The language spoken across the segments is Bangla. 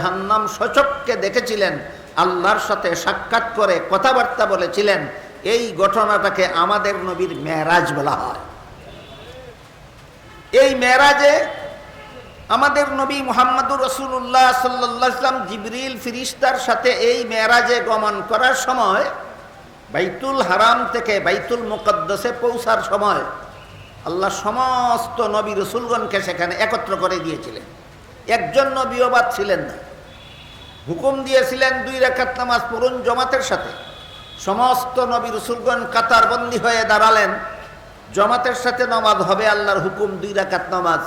জাহান্নাম সচককে দেখেছিলেন, আল্লাহর সাথে সাক্ষাৎ করে কথাবার্তা বলেছিলেন, এই ঘটনাটাকে আমাদের নবীর মেরাজ বলা হয়। এই মেরাজে আমাদের নবী মোহাম্মদুর রসুল্লাহ সাল্লাম জিবরিল ফিরিস্তার সাথে এই মেরাজে গমন করার সময়, বাইতুল হারাম থেকে বাইতুল মুকদ্দসে পৌঁছার সময় আল্লাহ সমস্ত নবী রসুলগণকে সেখানে একত্র করে দিয়েছিলেন। একজন নবীও বাদ ছিলেন না। হুকুম দিয়েছিলেন দুই রেখাত নামাজ পড়ুন জমাতের সাথে। সমস্ত নবী রসুলগণ কাতারবন্দি হয়ে দাঁড়ালেন। জমাতের সাথে নামাজ হবে আল্লাহর হুকুম, দুই রাকাত নামাজ।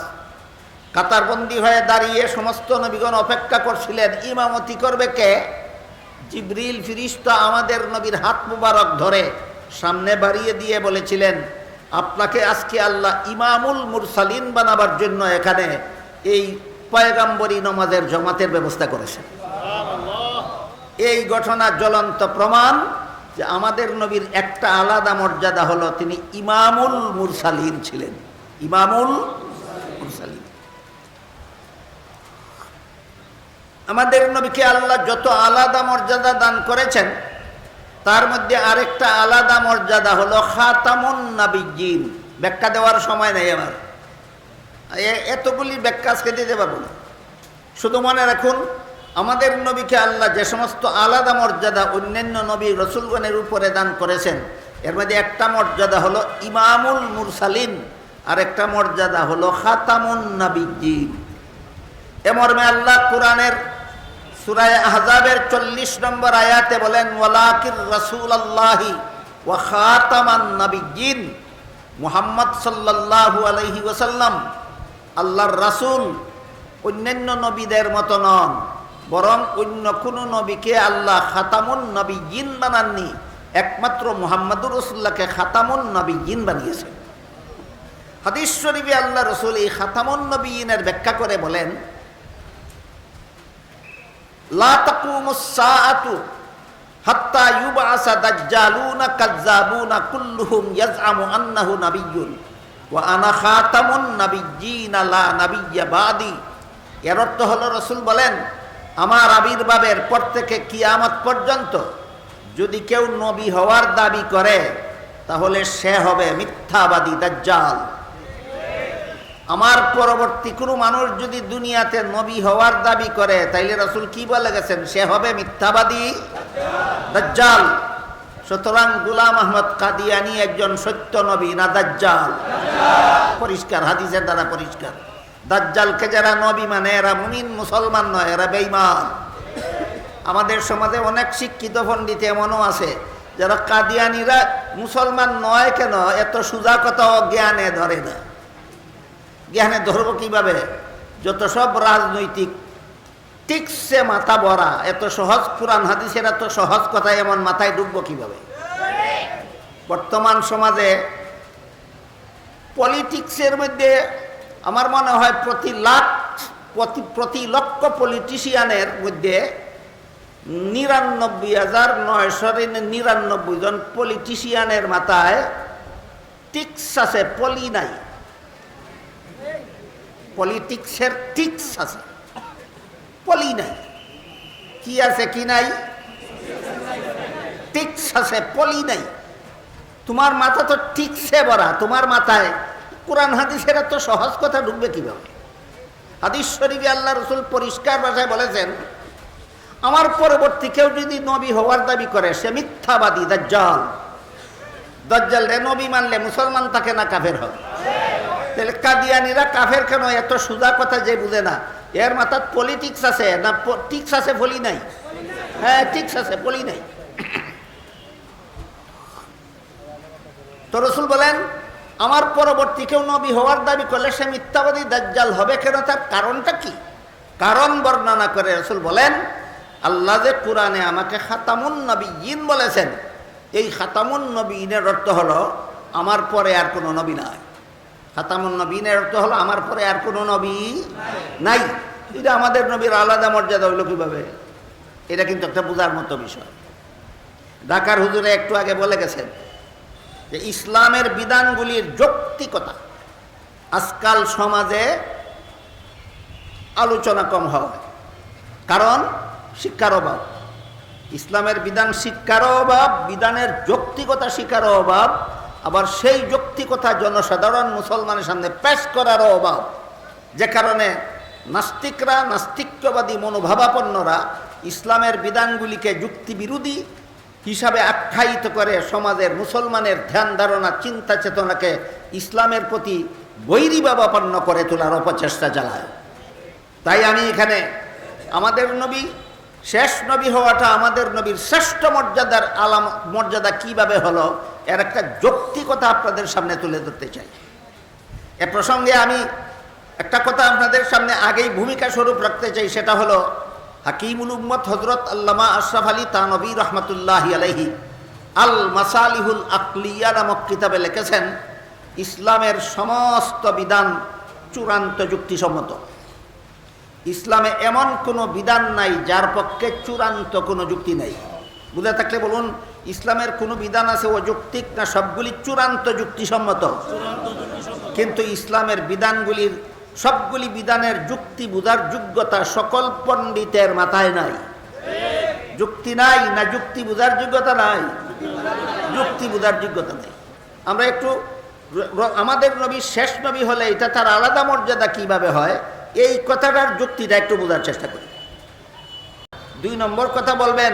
কাতারবন্দি হয়ে দাঁড়িয়ে সমস্ত নবীগণ অপেক্ষা করছিলেন, ইমামতি করবে কে? জিবরিল ফিরিস্তা আমাদের নবীর হাত মুবারক ধরে সামনে বাড়িয়ে দিয়ে বলেছিলেন, আপনাকে আজকে আল্লাহ ইমামুল মুরসালিন বানাবার জন্য এখানে এই পয়গাম্বরী নমাজের জমাতের ব্যবস্থা করেছেন। এই ঘটনা জ্বলন্ত প্রমাণ যে আমাদের নবীর একটা আলাদা মর্যাদা হলো তিনি ইমামুল মুরসালিন ছিলেন। ইমামুল মুরসালিন। আমাদের নবীকে আল্লাহ যত আলাদা মর্যাদা দান করেছেন, তার মধ্যে আরেকটা আলাদা মর্যাদা হলো খাতামুন নাবিজিন ব্যাখ্যা দেওয়ার সময় নেই আমার। এতগুলি ব্যাখ্যা আজকে দিতে পারব না। শুধু মনে রাখুন আমাদের নবীকে আল্লাহ যে সমস্ত আলাদা মর্যাদা অন্যান্য নবী রসুলগণের উপরে দান করেছেন, এর মধ্যে একটা মর্যাদা হলো ইমামুল মুরসালিন, আর একটা মর্যাদা হলো খাতামুন নাবিজিন এ মর্মে আল্লাহ কোরআনের সুরায় আহজাবের চল্লিশ নম্বর আয়াতে বলেন, ওয়ালাকির রসুল আল্লাহি ওয়া খাতামান নাবিজিন মুহাম্মদ সাল্লাল্লাহু আলাইহি ওসাল্লাম আল্লাহর রাসুল অন্যান্য নবীদের মতো নন। বরং অন্য কোনো নবীকে আল্লাহ খাতামুন নবীজিন বানাননি। একমাত্র মুহাম্মদুর রসুল্লাহকে খাতামুন নবীজিন বানিয়েছেন। হাদিস আল্লাহ রসুল এই খাতামুন নবীনের ব্যাখ্যা করে বলেন, লা আন্নাহু এর অর্থ হলো রসুল বলেন আমার আবির্ভাবের পর থেকে কিয়ামত পর্যন্ত যদি কেউ নবী হওয়ার দাবি করে, তাহলে সে হবে মিথ্যাবাদী দাজ্জাল। আমার পরবর্তী কোনো মানুষ যদি দুনিয়াতে নবী হওয়ার দাবি করে, তাইলে রসুল কি বলে গেছেন? সে হবে মিথ্যাবাদী দাজ্জাল। সুতরাং গুলাম আহমদ কাদিয়ানি একজন সত্য নবী, না দাজ্জাল। পরিষ্কার, হাদিসের দ্বারা পরিষ্কার। দাজ্জালকে যারা নবী মানে এরা মুমিন, মুসলমান নয়, এরা বেইমান আমাদের সমাজে অনেক শিক্ষিত পণ্ডিত এমনও আছে, যারা কাদিয়ানিরা মুসলমান নয় কেন? এত সুজা কথাও জ্ঞানে ধরে না। জ্ঞানে ধরবো কীভাবে? যত সব রাজনৈতিক টিকসে মাথা ভরা, এত সহজ কোরআন হাদিসের এত সহজ কথা এমন মাথায় ঢুকবো কীভাবে? বর্তমান সমাজে পলিটিক্সের মধ্যে আমার মনে হয় প্রতি লাখ, প্রতি প্রতি লক্ষ পলিটিশিয়ানের মধ্যে নিরানব্বই হাজার নয়শো নিরানব্বই জন পলিটিশিয়ানের মাথায় টিক্স আছে, পলি নাই। পলিটিক্সের টিক্স আছে, পলি নাই। কি আছে, কি নাই? টিক্স আছে, পলি নাই। তোমার মাথা তো টিক্সে ভরা, তোমার মাথায় কোরআন হাদিসের এত সহজ কথা ঢুকবে কীভাবে? হাদিস শরীফে আল্লাহ রসুল পরিষ্কার ভাষায় বলেছেন, আমার পরবর্তী কেউ যদি নবী হওয়ার দাবি করে, সে মিথ্যাবাদী, দাজ্জাল। দাজ্জাল রে, নবী মানলে মুসলমান তাকে না কাফের হবে? তাহলে কাদিয়ানিরা কাফের কেন? এত সুদা কথা যে বুঝে না। এর মাথার পলিটিক্স আছে না টিক্স আছে বলি নাই? হ্যাঁ টিক্স আছে, বলি নাই। তো রসুল বলেন আমার পরবর্তী কেউ নবী হওয়ার দাবি করলে সে মিথ্যাবাদী দাজ্জাল হবে কেন? তার কারণটা কি? কারণ বর্ণনা করে রসুল বলেন, আল্লাহ যে কোরআনে আমাকে খাতামুন নবীন বলেছেন, এই খাতামুন নবীনের অর্থ হলো, আমার পরে আর কোনো নবী নাই। খাতামুন নবীনের অর্থ হলো, আমার পরে আর কোনো নবী নাই। এটা আমাদের নবীর আলাদা মর্যাদা হইল কীভাবে? এটা কিন্তু একটা বোঝার মতো বিষয়। ঢাকার হুজুরে একটু আগে বলে গেছেন যে ইসলামের বিধানগুলির যৌক্তিকতা আজকাল সমাজে আলোচনা কম হয়। কারণ শিক্ষার অভাব। ইসলামের বিধান শিক্ষারও অভাব, বিধানের যৌক্তিকতা শিক্ষারও অভাব, আবার সেই যৌক্তিকতা জনসাধারণ মুসলমানের সামনে পেশ করারও অভাব। যে কারণে নাস্তিকরা, নাস্তিক্যবাদী মনোভাবাপন্নরা ইসলামের বিধানগুলিকে যুক্তিবিরোধী হিসাবে আখ্যায়িত করে সমাজের মুসলমানের ধ্যান ধারণা, চিন্তা চেতনাকে ইসলামের প্রতি বৈরীভাবাপন্ন করে তোলার অপচেষ্টা চালায়। তাই আমি এখানে আমাদের নবী, শেষ নবী হওয়াটা আমাদের নবীর শ্রেষ্ঠ মর্যাদার আলাম, মর্যাদা কীভাবে হলো, এর একটা যৌক্তিকতা আপনাদের সামনে তুলে ধরতে চাই। এ প্রসঙ্গে আমি একটা কথা আপনাদের সামনে আগেই ভূমিকা স্বরূপ রাখতে চাই, সেটা হলো হাকিমুল উম্মত হজরত আল্লামা আশরাফ আলী তানবী রহমতুল্লাহ আলহি আল মাসালিহুল আকলিয়া নামক কিতাবে লিখেছেন ইসলামের সমস্ত বিধান চূড়ান্ত যুক্তিসম্মত। ইসলামে এমন কোনো বিধান নাই যার পক্ষে চূড়ান্ত কোনো যুক্তি নাই। বুঝে থাকলে বলুন ইসলামের কোনো বিধান আছে অযৌক্তিক না সবগুলি চূড়ান্ত যুক্তিসম্মত। কিন্তু ইসলামের বিধানগুলির সবগুলি বিধানের যুক্তি বোঝার যোগ্যতা সকল পণ্ডিতের মাথায় নাই। যুক্তি নাই না যুক্তি বোঝার যোগ্যতা নাই। যুক্তি বোঝার যোগ্যতা নাই। আমরা একটু আমাদের নবী শেষ নবী হলে এটা তার আলাদা মর্যাদা কীভাবে হয়, এই কথাটার যুক্তিটা একটু বোঝার চেষ্টা করি। দুই নম্বর কথা বলবেন,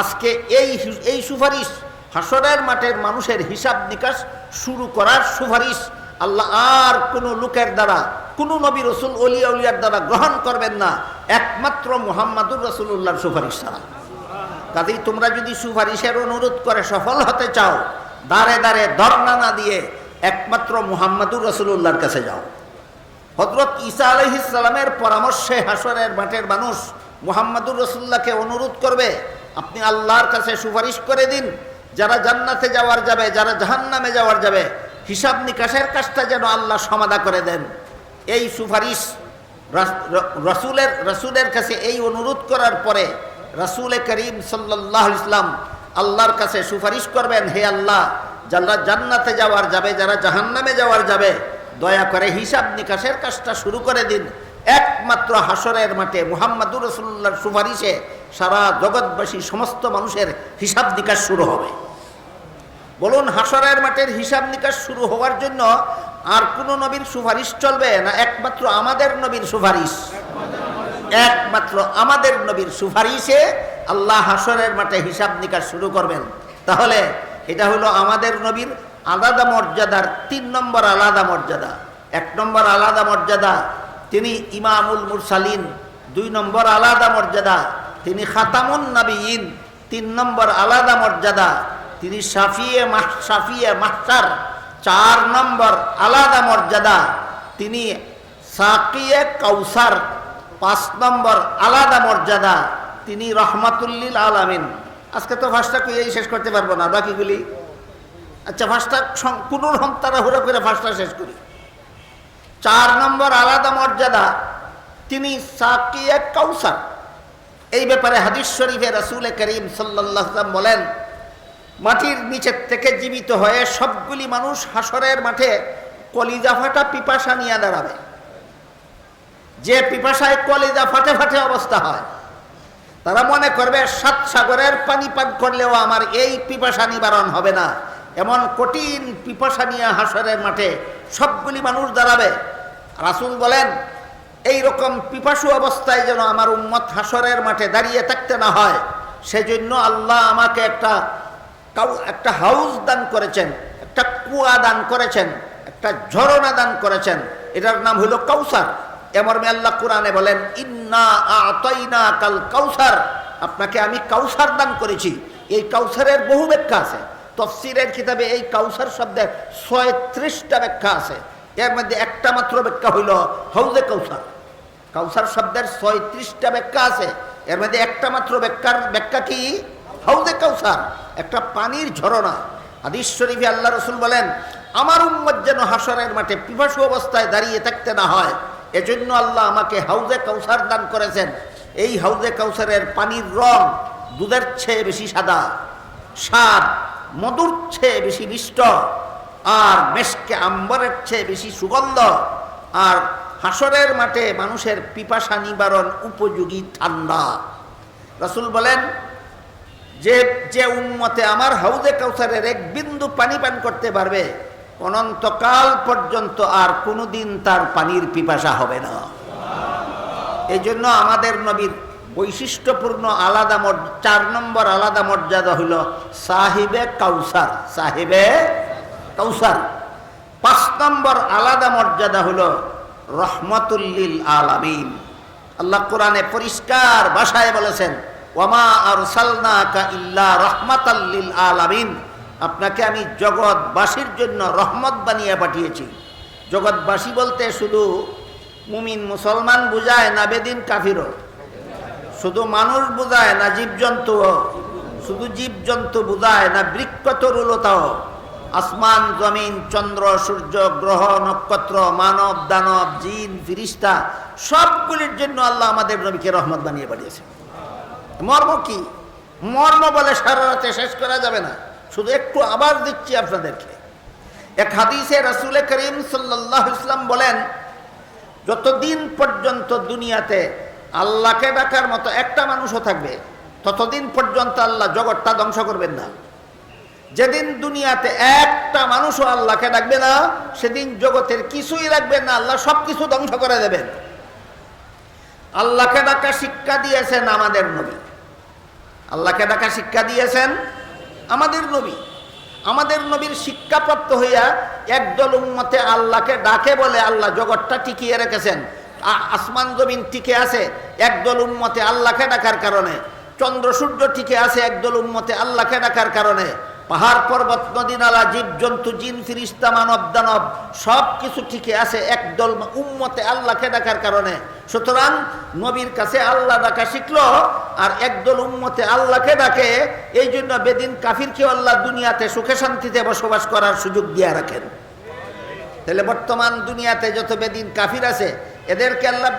আজকে এই এই সুপারিশ হাসরের মাঠের মানুষের হিসাব নিকাশ শুরু করার সুপারিশ আল্লাহ আর কোনো লোকের দ্বারা, কোনো নবী রসুল অলিয়া উলিয়ার দ্বারা গ্রহণ করবেন না। একমাত্র মুহাম্মাদুর রসুল্লাহর সুপারিশ ছাড়া। কাজেই তোমরা যদি সুপারিশের অনুরোধ করে সফল হতে চাও, দাঁড়ে দাঁড়ে ধর্ণা না দিয়ে একমাত্র মুহাম্মাদুর রসুল্লাহর কাছে যাও। হজরত ঈসা আলহিসাল্লামের পরামর্শে হাসরের মাঠের মানুষ মুহাম্মাদুর রসুল্লাহকে অনুরোধ করবে, আপনি আল্লাহর কাছে সুপারিশ করে দিন। যারা জান্নাতে যাওয়ার যাবে, যারা জাহান্নামে যাওয়ার যাবে হিসাব নিকাশের কাজটা যেন আল্লাহ সমাধা করে দেন। এই সুপারিশ রসুলের রসুলের কাছে এই অনুরোধ করার পরে রসুলে করিম সাল্লাহ ইসলাম আল্লাহর কাছে সুপারিশ করবেন, হে আল্লাহ, যারা জান্নাতে যাওয়ার যাবে, যারা জাহান্নামে যাওয়ার যাবে, দয়া করে হিসাব নিকাশের কাজটা শুরু করে দিন। একমাত্র হাসরের মাঠে মুহাম্মাদুর রসুল্লাহর সুপারিশে সারা জগৎবাসী, সমস্ত মানুষের হিসাব নিকাশ শুরু হবে। বলুন, হাসরের মাঠের হিসাব নিকাশ শুরু হওয়ার জন্য আর কোনো নবীর সুপারিশ চলবে না? একমাত্র আমাদের নবীর সুপারিশ। একমাত্র আমাদের নবীর সুপারিশে আল্লাহ হাসরের মাঠে হিসাব নিকাশ শুরু করবেন। তাহলে এটা হলো আমাদের নবীর আলাদা মর্যাদার তিন নম্বর আলাদা মর্যাদা। এক নম্বর আলাদা মর্যাদা, তিনি ইমামুল মুরসালিন। দুই নম্বর আলাদা মর্যাদা, তিনি খাতামুন নবীন তিন নম্বর আলাদা মর্যাদা তিনি সাফিয়ে সাফিয়ে মাস্টার, চার নম্বর আলাদা মর্যাদা। তিনি সাকিয়ে কাউসার, পাঁচ নম্বর আলাদা মর্যাদা। তিনি রহমাতুল্লিল আলামিন। আজকে তো ফার্স্টটা কুইয়াই শেষ করতে পারব না, বাকিগুলি। আচ্ছা ফার্স্টটা কোনো রকম তাড়াহুড়ো করে ফার্স্টটা শেষ করি। চার নম্বর আলাদা মর্যাদা, তিনি সাকিয়ে কাউসার। এই ব্যাপারে হাদিস শরীফে রাসুল করিম সাল্লাহ বলেন মাটির নিচের থেকে জীবিত হয়ে সবগুলি মানুষ হাসরের মাঠে কলিজা ফাটা পিপাসা নিয়ে দাঁড়াবে। যে পিপাসায় কলিজা ফাটে ফাটে অবস্থা হয়। তারা মনে করবে, সাত সাগরের পানি পান করলেও আমার এই পিপাসা নিবারণ হবে না। এমন কঠিন পিপাসা নিয়ে হাসরের মাঠে সবগুলি মানুষ দাঁড়াবে। রাসুল বলেন এই রকম পিপাসু অবস্থায় যেন আমার উম্মত হাসরের মাঠে দাঁড়িয়ে থাকতে না হয়, সেজন্য আল্লাহ আমাকে একটা কাউ একটা হাউস দান করেছেন, একটা কুয়া দান করেছেন, একটা ঝরনা দান করেছেন, এটার নাম হলো কাউসার। এমর্মে আল্লাহ কোরআনে বলেন, ইন্না আতাইনা কাল কাউসার। আপনাকে আমি কাউসার দান করেছি। এই কাউসারের বহু ব্যাখ্যা আছে। তফসিরের কিতাবে এই কাউসার শব্দের ছয়ত্রিশটা ব্যাখ্যা আছে। এর মধ্যে একটা মাত্র ব্যাখ্যা হইল হাউজে কাউসার। কাউসার শব্দের ছয়ত্রিশটা ব্যাখ্যা আছে। এর মধ্যে একটা মাত্র ব্যাখ্যার ব্যাখ্যা কি? হাউজে কাউসার, একটা পানির ঝরনা। হাদিস শরীফে আল্লাহ রসুল বলেন, আমার উম্মত যেন হাসরের মাঠে পিপাসু অবস্থায় দাঁড়িয়ে থাকতে না হয়, এজন্য আল্লাহ আমাকে হাউজে কাউসার দান করেছেন। এই হাউজে কাউসারের পানির রং দুধের চেয়ে বেশি সাদা, স্বাদ মধুর চেয়ে বেশি মিষ্ট, আর মেশকে আম্বরের চেয়ে বেশি সুগন্ধ, আর হাসরের মাঠে মানুষের পিপাসা নিবারণ উপযোগী ঠান্ডা। রাসূল বলেন যে যে উম্মতে আমার হাউজে কাউসারের এক বিন্দু পানি পান করতে পারবে, অনন্তকাল পর্যন্ত আর কোনোদিন তার পানির পিপাসা হবে না। এই জন্য আমাদের নবীর বৈশিষ্ট্যপূর্ণ আলাদা মর্য- চার নম্বর আলাদা মর্যাদা হইল সাহিবে কাউসার সাহিবে কাউসার। পাঁচ নম্বর আলাদা মর্যাদা হইল রহমতুল্লিল আলামিন। আল্লাহ কোরআনে পরিষ্কার ভাষায় বলেছেন ওয়ামা আর ইল্লা রহমাতাল্লিল আলামিন। আপনাকে আমি জগৎবাসীর জন্য রহমত বানিয়ে পাঠিয়েছি। জগৎবাসী বলতে শুধু মুমিন মুসলমান বুঝায় না বেদিন কাফিরও। শুধু মানুষ বোঝায় না জীবজন্তু শুধু জীবজন্তু বোঝায় না বৃক্ষ তরুলতাও। আসমান, জমিন, চন্দ্র, সূর্য, গ্রহ, নক্ষত্র, মানব, দানব, জিন, ফিরিস্তা, সবগুলির জন্য আল্লাহ আমাদের নবীকে রহমত বানিয়ে পাঠিয়েছে মর্ম কি? মর্ম বলে সারা রাতে শেষ করা যাবে না। শুধু একটু আবার দিচ্ছি আপনাদেরকে। এক হাদিসে রাসুলে করিম সাল্লাহ ইসলাম বলেন, যতদিন পর্যন্ত দুনিয়াতে আল্লাহকে ডাকার মতো একটা মানুষও থাকবে, ততদিন পর্যন্ত আল্লাহ জগৎটা ধ্বংস করবেন না। যেদিন দুনিয়াতে একটা মানুষও আল্লাহকে ডাকবে না, সেদিন জগতের কিছুই রাখবেন না, আল্লাহ সব কিছু ধ্বংস করে দেবেন। আল্লাহকে ডাকা শিক্ষা দিয়েছেন আমাদের নবী। আল্লাহকে ডাকা শিক্ষা দিয়েছেন আমাদের নবী। আমাদের নবীর শিক্ষাপ্রাপ্ত হইয়া একদল উন্মতে আল্লাহকে ডাকে বলে আল্লাহ জগৎটা টিকিয়ে রেখেছেন। আসমান জমিন টিকে আছে, একদল উন্মতে আল্লাহকে ডাকার কারণে। চন্দ্র সূর্য টিকে আছে, একদল উন্মতে আল্লাহকে ডাকার কারণে। পাহাড় পর্বত, নদী, নালা জীব জন্তু জিন, ফিরিস্তা, মানব, দানব, সব কিছু ঠিকই আছে। একদল উম্মতে আল্লাহকে ডাকার কারণে। সুতরাং নবীর কাছে আল্লাহ ডাকা শিখলো, আর একদল উম্মতে আল্লাহকে ডাকে, এই জন্য বেদিন কাফিরকে আল্লাহ দুনিয়াতে সুখে শান্তিতে বসবাস করার সুযোগ দিয়ে রাখেন। তাহলে বর্তমান দুনিয়াতে যত বেদিন কাফির আছে, এদেরকে আল্লাহ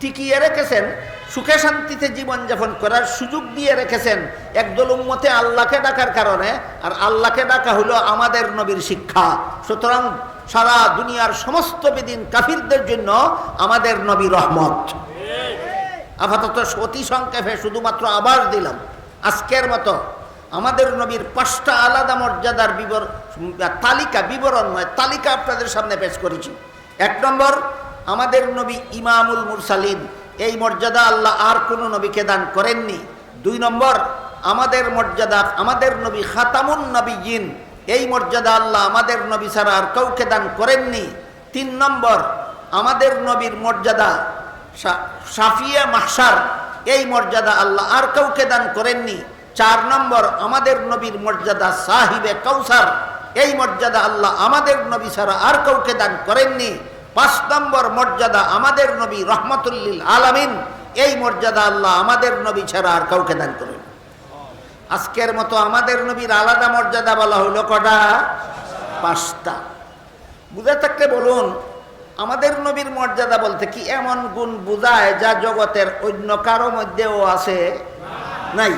টিকিয়ে রেখেছেন সুখে শান্তিতে জীবনযাপন করার সুযোগ দিয়ে রেখেছেন একদল উম্মতে আল্লাহকে ডাকার কারণে, আর আল্লাহকে ডাকা হলো আমাদের নবীর শিক্ষা। সুতরাং সারা দুনিয়ার সমস্ত বেদিন কাফিরদের জন্য আমাদের নবী রহমত। আপাতত অতি সংক্ষেপে শুধুমাত্র আবার দিলাম। আজকের মতো আমাদের নবীর পাঁচটা আলাদা মর্যাদার বিবর, তালিকা, বিবরণ নয়, তালিকা আপনাদের সামনে পেশ করেছি। এক নম্বর, আমাদের নবী ইমামুল মুরসালিন এই মর্যাদা আল্লাহ আর কোনো নবীকে দান করেননি। দুই নম্বর, আমাদের মর্যাদা, আমাদের নবী খাতামুন নবীজিন এই মর্যাদা আল্লাহ আমাদের নবী ছাড়া আর কাউকে দান করেননি। তিন নম্বর, আমাদের নবীর মর্যাদা সাফিয়া মাহসার এই মর্যাদা আল্লাহ আর কাউকে দান করেননি। চার নম্বর, আমাদের নবীর মর্যাদা সাহিবে কাউসার, এই মর্যাদা আল্লাহ আমাদের নবী ছাড়া আর কাউকে দান করেননি। পাঁচ নম্বর মর্যাদা আমাদের নবী রহমতুল্লিল আলামিন। এই মর্যাদা আল্লাহ আমাদের নবী ছাড়া আর কাউকে দান করেন। আজকের মতো আমাদের নবীর আলাদা মর্যাদা বলা হলো কটা? পাঁচটা। বুঝে থাকলে বলুন, আমাদের নবীর মর্যাদা বলতে কি এমন গুণ বুঝায় যা জগতের অন্য কারও মধ্যেও আছে? নাই।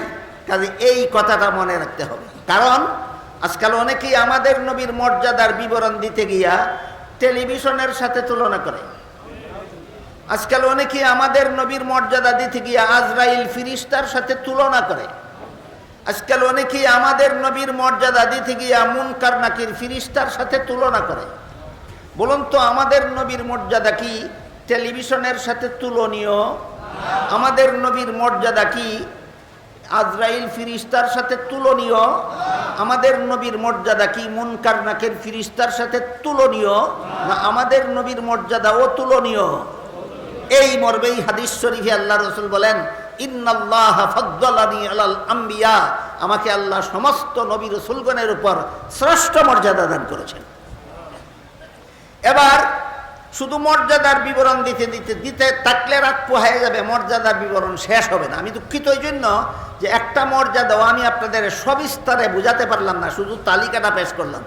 কাজে এই কথাটা মনে রাখতে হবে। কারণ, আজকাল অনেকেই আমাদের নবীর মর্যাদার বিবরণ দিতে গিয়া টেলিভিশনের সাথে তুলনা করে। আজকাল অনেকেই আমাদের নবীর মর্যাদা দিতে গিয়া আজরাইল ফিরিস্তার সাথে তুলনা করে। আজকাল অনেকেই আমাদের নবীর মর্যাদা দিতে গিয়া মুনকার নাকির ফিরিস্তার সাথে তুলনা করে। বলুন তো, আমাদের নবীর মর্যাদা কি? টেলিভিশনের সাথে তুলনীয়? আমাদের নবীর মর্যাদা কি? আজরাইল ফিরিস্তার সাথে তুলনীয়? আমাদের নবীর মর্যাদা কি? মুনকার নাকের ফিরিস্তার সাথে তুলনীয়? না, আমাদের নবীর মর্যাদা ও তুলনীয়? এই মর্মেই হাদিস শরীফে আল্লাহ রসুল বলেন আম্বিয়া। আমাকে আল্লাহ সমস্ত নবী রসুলগণের উপর শ্রেষ্ঠ মর্যাদা দান করেছেন। এবার শুধু মর্যাদার বিবরণ দিতে দিতে দিতে থাকলে রাত পোহায় যাবে, মর্যাদার বিবরণ শেষ হবে না। আমি দুঃখিত ওই জন্য যে একটা মর্যাদাও আমি আপনাদের সবিস্তারে বুঝাতে পারলাম না, শুধু তালিকাটা পেশ করলাম।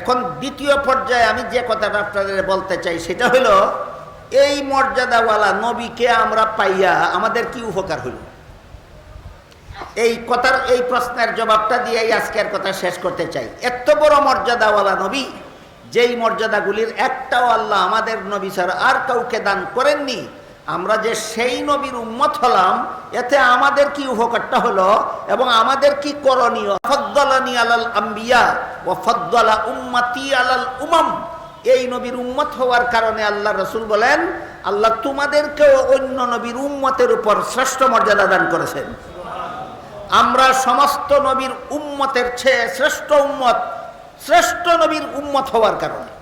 এখন দ্বিতীয় পর্যায়ে আমি যে কথাটা আপনাদের বলতে চাই, সেটা হলো, এই মর্যাদাওয়ালা নবীকে আমরা পাইয়া আমাদের কি উপকার হইল এই কথার, এই প্রশ্নের জবাবটা দিয়েই আজকের কথা শেষ করতে চাই। এত বড় মর্যাদাওয়ালা নবী যেই মর্যাদাগুলির একটাও আল্লাহ আমাদের নবী ছাড়া আর কাউকে দান করেননি, আমরা যে সেই নবীর উম্মত হলাম, এতে আমাদের কি উপকারটা হলো এবং আমাদের কি করণীয়? আলাল এই নবীর উম্মত হওয়ার কারণে আল্লাহ রসুল বলেন, আল্লাহ তোমাদেরকেও অন্য নবীর উম্মতের উপর শ্রেষ্ঠ মর্যাদা দান করেছেন। আমরা সমস্ত নবীর উম্মতের চেয়ে শ্রেষ্ঠ উম্মত শ্রেষ্ঠ নবীর উম্মত হওয়ার কারণে।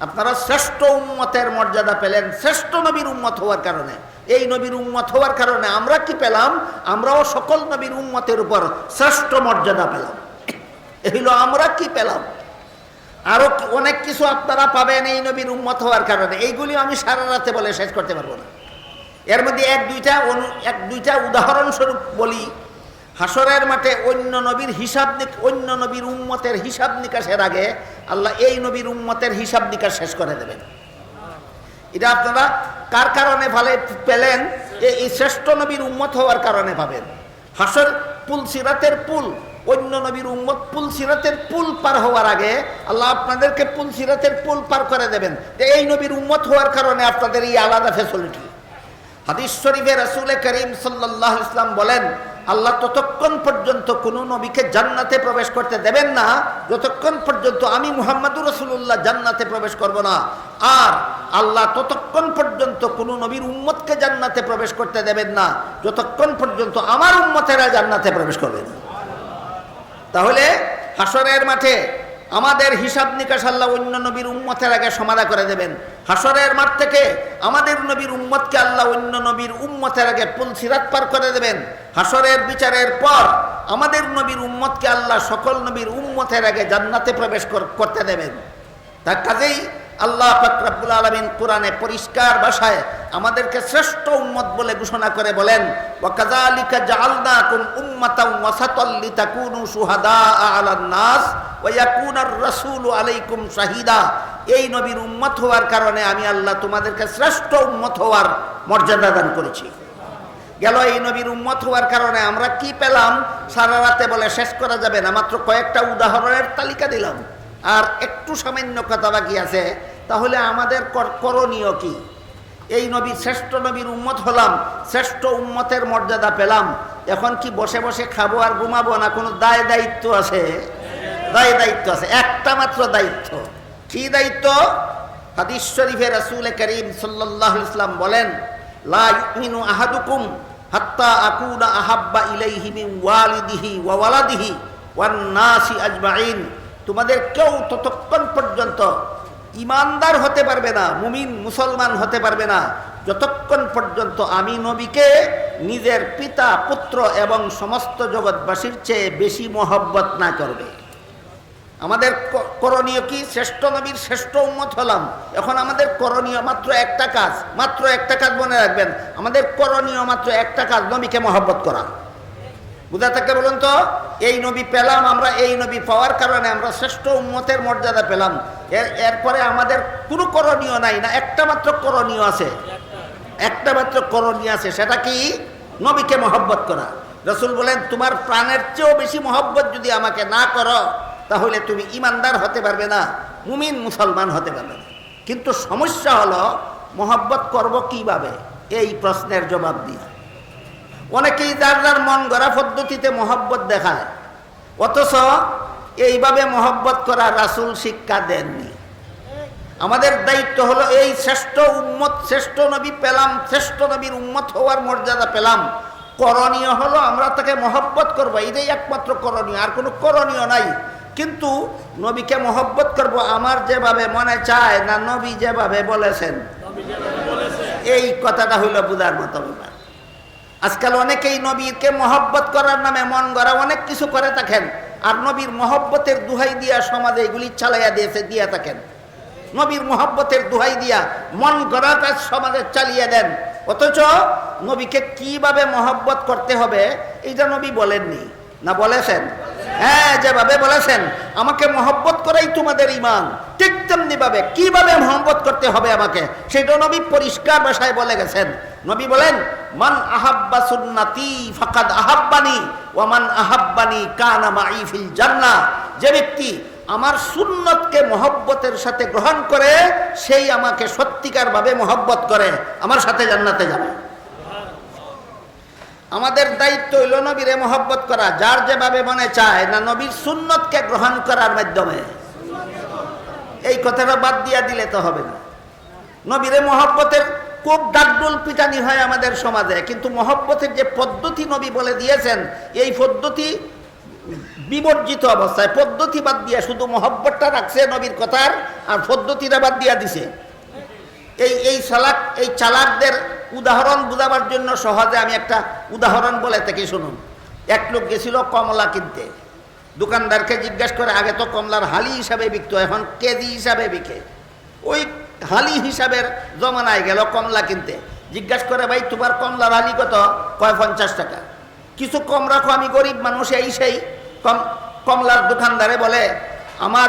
আপনারা শ্রেষ্ঠ উম্মতের মর্যাদা পেলেন, শ্রেষ্ঠ নবীর উম্মত হওয়ার কারণে। এই নবীর উম্মত হওয়ার কারণে আমরা কি পেলাম? আমরাও সকল নবীর উম্মতের উপর শ্রেষ্ঠ মর্যাদা পেলাম। এই হলো আমরা কি পেলাম? আরও কি- অনেক কিছু আপনারা পাবেন এই নবীর উম্মত হওয়ার কারণে। এইগুলি আমি সারা রাতে বলে শেষ করতে পারব না। এর মধ্যে এক দুইটা এক দুইটা উদাহরণস্বরূপ বলি। হাসরের মাঠে অন্য নবীর হিসাব অন্য নবীর উম্মতের হিসাব নিকাশের আগে আল্লাহ এই নবীর উম্মতের হিসাব নিকাশ শেষ করে দেবেন। এটা আপনারা কার কারণে ভালে পেলেন? এই শ্রেষ্ঠ নবীর উম্মত হওয়ার কারণে পাবেন হাসর পুল সিরাতের পুল, অন্য নবীর উম্মত পুল সিরাতের পুল পার হওয়ার আগে আল্লাহ আপনাদেরকে পুল সিরাতের পুল পার করে দেবেন। এই নবীর উম্মত হওয়ার কারণে আপনাদের এই আলাদা ফেসিলিটি হাদিস শরীফে রাসূলে করিম আলাইহি ইসলাম বলেন আল্লাহ ততক্ষণ পর্যন্ত কোনো নবীকে জান্নাতে প্রবেশ করতে দেবেন না, যতক্ষণ পর্যন্ত আমি মুহাম্মাদুর রসুল্লাহ জান্নাতে প্রবেশ করব না। আর আল্লাহ ততক্ষণ পর্যন্ত কোনো নবীর উম্মতকে জান্নাতে প্রবেশ করতে দেবেন না, যতক্ষণ পর্যন্ত আমার উম্মতেরা জান্নাতে প্রবেশ করবে না। তাহলে হাসরের মাঠে আমাদের হিসাব নিকাশ আল্লাহ অন্য নবীর উম্মতের আগে সমাধা করে দেবেন। হাসরের মাঠ থেকে আমাদের নবীর উম্মতকে আল্লাহ অন্য নবীর উম্মতের আগে পুল সিরাত পার করে দেবেন। হাসরের বিচারের পর আমাদের নবীর উম্মতকে আল্লাহ সকল নবীর উম্মতের আগে জান্নাতে প্রবেশ কর- করতে দেবেন। তার কাজেই আল্লাহ ফাকরাবুল আলমিন কোরআনে পরিষ্কার ভাষায় আমাদেরকে শ্রেষ্ঠ উম্মত বলে ঘোষণা করে বলেন, ওয়াকাযালিকা জাআলনাকুম উম্মাতাও ওয়াসাতাল লিতাকুনু শুহাদা আলান নাস ওয়া ইয়াকুনার রাসূলু আলাইকুম শাহিদা। এই নবীর উম্মত হওয়ার কারণে আমি আল্লাহ তোমাদেরকে শ্রেষ্ঠ উম্মত হওয়ার মর্যাদা দান করেছি। গেল এই নবীর উম্মত হওয়ার কারণে আমরা কি পেলাম? সারা রাতে বলে, শেষ করা যাবে না। মাত্র কয়েকটা উদাহরণের তালিকা দিলাম। আর একটু সামান্য কথা বাকি আছে, তাহলে আমাদের কর- করণীয় কি? এই নবী, শ্রেষ্ঠ নবীর উম্মত হলাম, শ্রেষ্ঠ উম্মতের মর্যাদা পেলাম, এখন কি বসে বসে খাব আর ঘুমাবো না কোনো দায় দায়িত্ব আছে? দায় দায়িত্ব আছে, একটা মাত্র দায়িত্ব। কি দায়িত্ব? হাদিস শরীফে রাসূল করিম আলাইহি ইসলাম বলেন, লা ইউমিনু আহাদুকুম হাত্তা আকুনা আহাব্বা ইলাইহি মিন ওয়ালিদিহি ওয়া ওয়ালাদিহি ওয়ান নাসি আজমাইন। তোমাদের কেউ ততক্ষণ পর্যন্ত ইমানদার হতে পারবে না, মুমিন, মুসলমান হতে পারবে না। যতক্ষণ পর্যন্ত আমি নবীকে নিজের পিতা, পুত্র এবং সমস্ত জগৎবাসীর চেয়ে বেশি মহব্বত না করবে। আমাদের করণীয় কি? শ্রেষ্ঠ নবীর শ্রেষ্ঠ উন্মত হলাম। এখন আমাদের করণীয় মাত্র একটা কাজ, মাত্র একটা কাজ মনে রাখবেন। আমাদের করণীয় মাত্র একটা কাজ, নবীকে মহব্বত করা। বুঝা থাকতে বলুন তো? এই নবী পেলাম, আমরা এই নবী পাওয়ার কারণে আমরা শ্রেষ্ঠ উন্মতের মর্যাদা পেলাম। এর, এরপরে আমাদের কোনো করণীয় নাই না, একটা মাত্র করণীয় আছে। একটা মাত্র করণীয় আছে, সেটা কি? নবীকে মহব্বত করা। রসুল বলেন, তোমার প্রাণের চেয়েও বেশি মহব্বত যদি আমাকে না করো, তাহলে তুমি ইমানদার হতে পারবে না, মুমিন মুসলমান হতে পারবে না। কিন্তু সমস্যা হলো, মহব্বত করব কীভাবে? এই প্রশ্নের জবাব দিয়ে। অনেকেই যার যার মন গড়া পদ্ধতিতে মহব্বত দেখায় অথচ এইভাবে মহব্বত করা রাসুল শিক্ষা দেননি। আমাদের দায়িত্ব হলো এই শ্রেষ্ঠ উম্মত শ্রেষ্ঠ নবী পেলাম শ্রেষ্ঠ নবীর উম্মত হওয়ার মর্যাদা পেলাম। করণীয় হলো আমরা তাকে মহব্বত করব এটাই একমাত্র করণীয় আর কোনো করণীয় নাই। কিন্তু নবীকে মহব্বত করব আমার যেভাবে মনে চায় না নবী যেভাবে বলেছেন। এই কথাটা হইল বুঝার মতো ব্যাপার। আজকাল অনেকেই নবীরকে মহব্বত করার নামে মন গড়া, অনেক কিছু করে থাকেন। আর নবীর মহব্বতের দুহাই দিয়া সমাজে এগুলি চালাইয়া দিয়েছে, দিয়া থাকেন। নবীর মহব্বতের দুহাই দিয়া মন গড়া কাজ সমাজে চালিয়ে দেন। অথচ নবীকে কীভাবে মহব্বত করতে হবে, এইটা নবী বলেননি। না বলেছেন? হ্যাঁ যেভাবে বলেছেন, আমাকে মহব্বত করাই তোমাদের ইমান ঠিক তেমনি ভাবে কীভাবে মহব্বত করতে হবে আমাকে, সেটা নবী পরিষ্কার ভাষায় বলে গেছেন। নবী বলেন, মান আহাব্বা সুন্নাতি ফাকাদ আহাব্বানি ওয়ামান আহাব্বানি কানা মাই ফিল জান্নাহ যে ব্যক্তি আমার সুন্নতকে মহব্বতের সাথে গ্রহণ করে, সেই আমাকে সত্যিকার ভাবে মহব্বত করে, আমার সাথে জান্নাতে যাবে। আমাদের দায়িত্ব হইল নবীরে মহব্বত করা, যার যেভাবে মনে চায় না নবীর সুন্নতকে গ্রহণ করার মাধ্যমে। এই কথাটা বাদ দিয়া দিলে তো হবে না। নবীরে মহব্বতের খুব ডাকডুল পিটানি হয় আমাদের সমাজে, কিন্তু মহব্বতের যে পদ্ধতি নবী বলে দিয়েছেন, এই পদ্ধতি বিবর্জিত অবস্থায়। পদ্ধতি বাদ দিয়া শুধু মহব্বতটা রাখছে নবীর কথার, আর পদ্ধতিটা বাদ দিয়া দিছে। এই এই চালাক এই চালাকদের উদাহরণ বুঝাবার জন্য সহজে আমি একটা উদাহরণ বলে থাকি, শুনুন। এক লোক গেছিল কমলা কিনতে। দোকানদারকে জিজ্ঞাসা করে, আগে তো কমলার হালি হিসাবে বিকত, এখন কেজি হিসাবে বিকে? ওই হালি হিসাবের জমানায় গেল কমলা কিনতে। জিজ্ঞাসা করে, ভাই, তোমার কমলার হালি কত? কয়, পঞ্চাশ টাকা। কিছু কম রাখো, আমি গরিব মানুষ, এই সেই। কম কমলার দোকানদারে বলে, আমার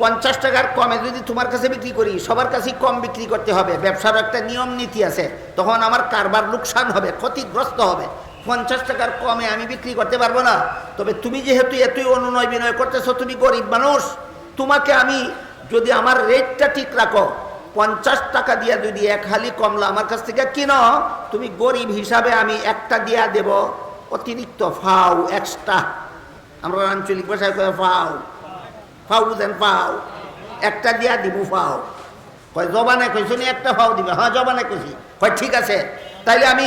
পঞ্চাশ টাকার কমে যদি তোমার কাছে বিক্রি করি, সবার কাছেই কম বিক্রি করতে হবে। ব্যবসার একটা নিয়ম নীতি আছে। তখন আমার কারবার লোকসান হবে, ক্ষতিগ্রস্ত হবে। পঞ্চাশ টাকার কমে আমি বিক্রি করতে পারব না। তবে তুমি যেহেতু এতই অনুনয় বিনয় করতেছো, তুমি গরিব মানুষ, তোমাকে আমি যদি আমার রেটটা ঠিক রাখো, পঞ্চাশ টাকা দিয়ে যদি এক হালি কমলা আমার কাছ থেকে কিনো, তুমি গরিব হিসাবে আমি একটা দিয়া দেব। অতিরিক্ত ফাও এক্সট্রা আমরা আঞ্চলিক ভাষায় ফাও? ফাউ দেন ফাও একটা দিয়া দিব ফাও কয়, জবানে কইছো নি একটা ফাও দিবে? হ্যাঁ জবানে কইছি। কয়, ঠিক আছে। তাইলে আমি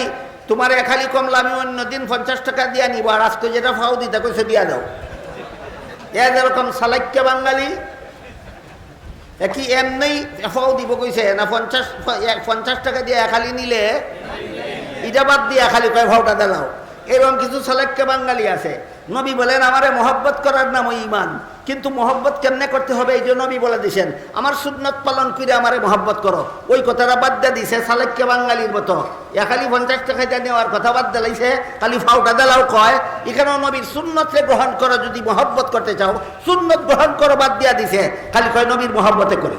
তোমার এখালি কমলা, আমি অন্য দিন পঞ্চাশ টাকা দিয়া নিব, আর আজকে যেটা ফাও দিতে কইছো দিয়া দাও। এ যেরকম সালাক্য বাঙালি একই এমনি ফাও দিব কইছে? না পঞ্চাশ পঞ্চাশ টাকা দিয়ে এখালি নিলে? ইটা বাদ দিয়ে এখালি কয় ফাওটা দেলাও। এরকম কিছু সালাক্য বাঙালি আছে। নবী বলেন, আমারে মহব্বত করার নাম ইমান কিন্তু মহব্বত কেমনে করতে হবে? এই জন্য নবী বলে দিছেন, আমার সুন্নত পালন করে আমারে মহব্বত করো। ওই কথাটা বাদ দিয়ে দিছে সালাক্য বাঙালির মতো। এ খালি পঞ্চাশ টাকা নেওয়ার কথা বাদ দিলাইছে খালি ফাউটা দেলাও কয়। এখানেও নবীর সুন্নতকে গ্রহণ করো, যদি মহব্বত করতে চাও, সুন্নত গ্রহণ করো বাদ দিয়া দিছে। খালি কয় নবীর মহব্বতে করে।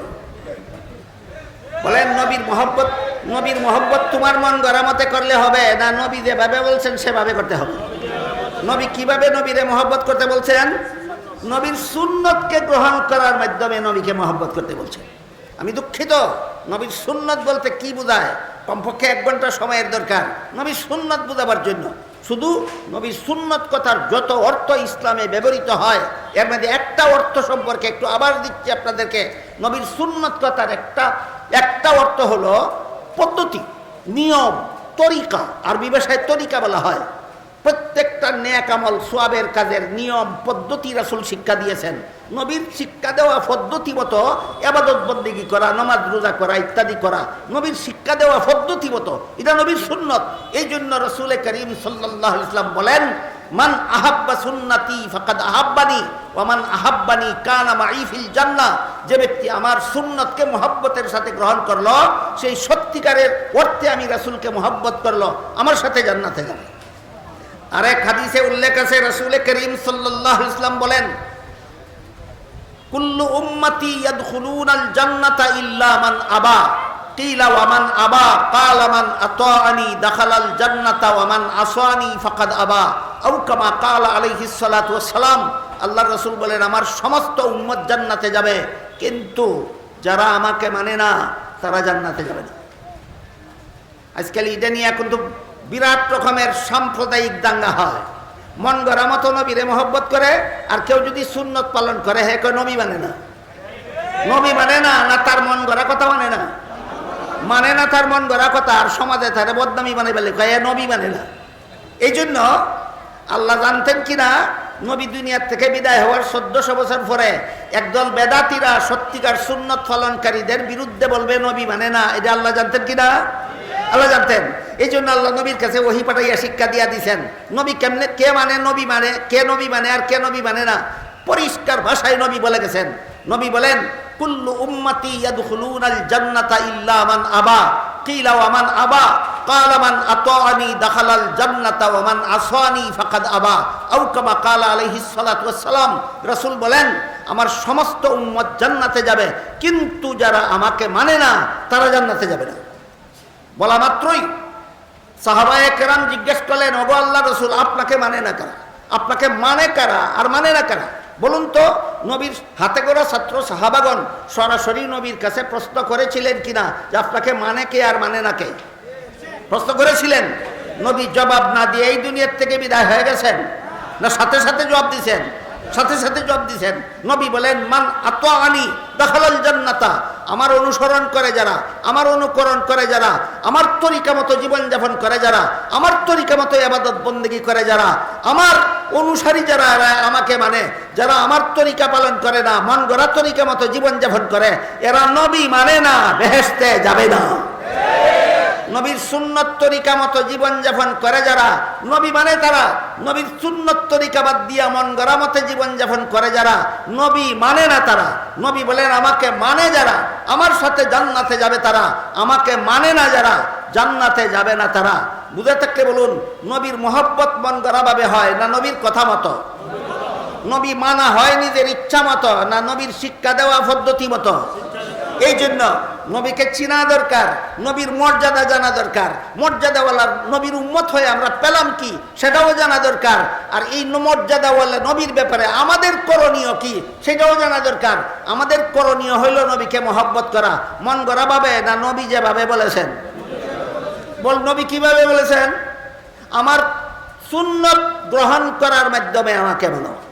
বলেন, নবীর মহব্বত নবীর মহব্বত তোমার মন গড়া মতে করলে হবে না, নবী যেভাবে বলছেন সেভাবে করতে হবে। নবী কীভাবে নবীরে মহব্বত করতে বলছেন? নবীর সুন্নতকে গ্রহণ করার মাধ্যমে নবীকে মহব্বত করতে বলছেন। আমি দুঃখিত, নবীর সুন্নত বলতে কি বোঝায়? কমপক্ষে এক ঘণ্টা সময়ের দরকার। নবীর সুন্নত বোঝাবার জন্য। শুধু নবীর সুন্নত কথার যত অর্থ ইসলামে ব্যবহৃত হয়, এর মধ্যে একটা অর্থ সম্পর্কে একটু আবার দিচ্ছি আপনাদেরকে। নবীর সুন্নত কথার একটা একটা অর্থ হলো পদ্ধতি, নিয়ম, তরিকা। আরবি ভাষায় তরিকা বলা হয়। প্রত্যেকটা ন্যাক আমল সোয়াবের কাজের নিয়ম, পদ্ধতি রাসুল শিক্ষা দিয়েছেন। নবীর শিক্ষা দেওয়া পদ্ধতি মতো এবাদত বন্দিগি করা, নমাজ রোজা করা, ইত্যাদি করা। নবীর শিক্ষা দেওয়া পদ্ধতি মতো, এটা নবীর সুন্নত। এই জন্য রসুল করিম সাল্লাহ ইসলাম বলেন, মান আহাব্বা সুন্নাতি ফাকাদ আহাব্বানি ওমান আহাব্বানি কান মাইফিল জান্না যে ব্যক্তি আমার সুন্নতকে, মোহাব্বতের সাথে গ্রহণ করল, সেই সত্যিকারের অর্থে আমি রাসূলকে মোহাব্বত করল, আমার সাথে জান্নাতে যাবে। আরেক হাদিসে উল্লেখ আছে, রসুল করিম সাল্লাহ ইসলাম বলেন, কুল্লু উম্মতি ইয়াদখুলুনাল জান্নাতা ইল্লা মান আবা। কিলা ওয়ামান আবা? কালা মান আতাআনি দাখালাল জান্নাতা ওয়ামান আসানি ফাকাদ আবা। আও কামা ওয়াসসালাম আল্লাহর রাসূল বলেন, আমার সমস্ত উম্মত জান্নাতে যাবে, কিন্তু যারা আমাকে মানে না, তারা জান্নাতে যাবে না। আজকাল এটা নিয়ে এখন তো বিরাট রকমের সাম্প্রদায়িক দাঙ্গা হয়। মন গড়া মতো নবীরে মহব্বত করে, আর কেউ যদি সুন্নত পালন করে, হে কেউ নবী মানে না? নবী মানে না না তার মন গড়া কথা মানে না? মানে না তার মন গড়া কথা, আর সমাজে তারে বদনামি মানে বলে কয়ে নবী মানে না? এই জন্য আল্লাহ জানতেন কিনা, নবী দুনিয়ার থেকে বিদায় হওয়ার চোদ্দশো বছর পরে একদল বেদাতিরা সত্যিকার সুন্নত পালনকারীদের বিরুদ্ধে বলবে, নবী মানে না? এটা আল্লাহ জানতেন কিনা? আল্লাহ জানতেন। এই জন্য আল্লাহ নবীর কাছে ওহি পাঠাইয়া শিক্ষা দিয়া দিছেন। নবী কেমনে, কে মানে নবী মানে কে নবী মানে আর কে নবী মানে না, পরিষ্কার ভাষায় নবী বলে গেছেন। নবী বলেন, কুল্লু উম্মতি ইয়াদখুলুনাল জান্নাতা ইল্লা মান আবা। কিলা ওয়া মান আবা? আতাআনি দাখালাল জান্নাতা ওয়া মান আসানি ফাকাদ আবা। আও কামা ক্বালা আলাইহিস সালাতু ওয়াস সালাম। রাসূল বলেন, আমার সমস্ত উম্মত জান্নাতে যাবে, কিন্তু যারা আমাকে মানে না, তারা জান্নাতে যাবে না। বলা মাত্রই সাহাবায়ে কেরাম জিজ্ঞেস করলেন, ওগো আল্লাহ রসুল, আপনাকে মানে না কারা? আপনাকে মানে কারা আর মানে না কারা? বলুন তো, নবীর হাতে গোড়া ছাত্র সাহাবাগন সরাসরি নবীর কাছে প্রশ্ন করেছিলেন কিনা যে আপনাকে মানে কে আর মানে না কে? প্রশ্ন করেছিলেন। নবী জবাব না দিয়ে এই দুনিয়ার থেকে বিদায় হয়ে গেছেন, না সাথে সাথে জবাব দিছেন সাথে সাথে জব দিছেন নবী বলেন, মান আনি দখলাল জান্নাতা। আমার অনুসরণ করে যারা, আমার অনুকরণ করে যারা, আমার তরিকা মতো জীবনযাপন করে যারা, আমার তরিকা মতো আবাদত বন্দেগী করে যারা, আমার অনুসারী যারা আমাকে মানে যারা আমার তরিকা পালন করে না মন গড়া তরিকা মতো জীবনযাপন করে, এরা নবী মানে না বেহেস্তে যাবে না। নবীর সুন্নত তরিকা মতো জীবনযাপন করে যারা, নবী মানে তারা, নবীর সুন্নত তরিকা বাদ দিয়া মন গড়া মতে জীবনযাপন করে যারা, নবী মানে না তারা। নবী বলেন, আমাকে মানে যারা, আমার সাথে জান্নাতে যাবে তারা, আমাকে মানে না যারা, জান্নাতে যাবে না তারা। বুঝে থাকলে বলুন, নবীর মোহব্বত মন গড়াভাবে হয় না নবীর কথা মতো? নবী মানা হয় নিজের ইচ্ছা মতো, না নবীর শিক্ষা দেওয়া পদ্ধতি মতো? এই জন্য নবীকে চিনা দরকার, নবীর মর্যাদা জানা দরকার। মর্যাদাওয়ালার নবীর উম্মত হয়ে আমরা পেলাম কি, সেটাও জানা দরকার। আর এই মর্যাদাওয়ালা নবীর ব্যাপারে আমাদের করণীয় কি, সেটাও জানা দরকার। আমাদের করণীয় হইল নবীকে মহব্বত করা। মন গড়া ভাবে না নবী যেভাবে বলেছেন? বল, নবী কীভাবে বলেছেন? আমার সুন্নত গ্রহণ করার মাধ্যমে আমাকে বলো।